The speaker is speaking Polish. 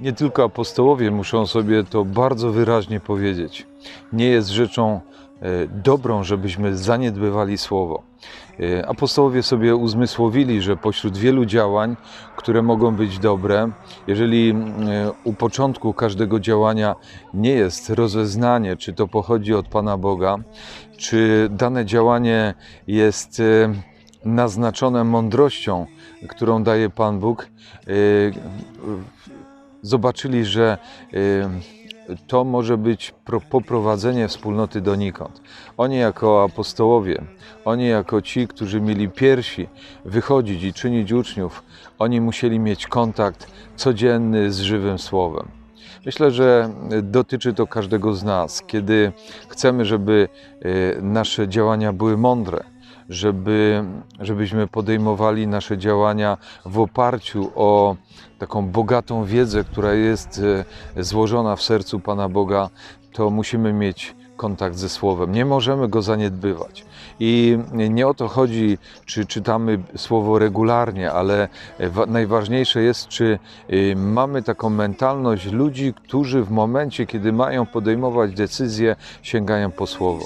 Nie tylko apostołowie muszą sobie to bardzo wyraźnie powiedzieć. Nie jest rzeczą e, dobrą, żebyśmy zaniedbywali słowo. E, Apostołowie sobie uzmysłowili, że pośród wielu działań, które mogą być dobre, jeżeli e, u początku każdego działania nie jest rozeznanie, czy to pochodzi od Pana Boga, czy dane działanie jest naznaczone mądrością, którą daje Pan Bóg, e, zobaczyli, że y, to może pro- poprowadzenie wspólnoty donikąd. Oni jako apostołowie, oni jako ci, którzy mieli piersi wychodzić i czynić uczniów, oni musieli mieć kontakt codzienny z żywym słowem. Myślę, że dotyczy to każdego z nas, kiedy chcemy, żeby y, nasze działania były mądre, żeby, żebyśmy podejmowali nasze działania w oparciu o taką bogatą wiedzę, która jest e, złożona w sercu Pana Boga, to musimy mieć kontakt ze Słowem. Nie możemy go zaniedbywać. I nie o to chodzi, czy czytamy Słowo regularnie, ale wa- najważniejsze jest, czy y, mamy taką mentalność ludzi, którzy w momencie, kiedy mają podejmować decyzje, sięgają po Słowo.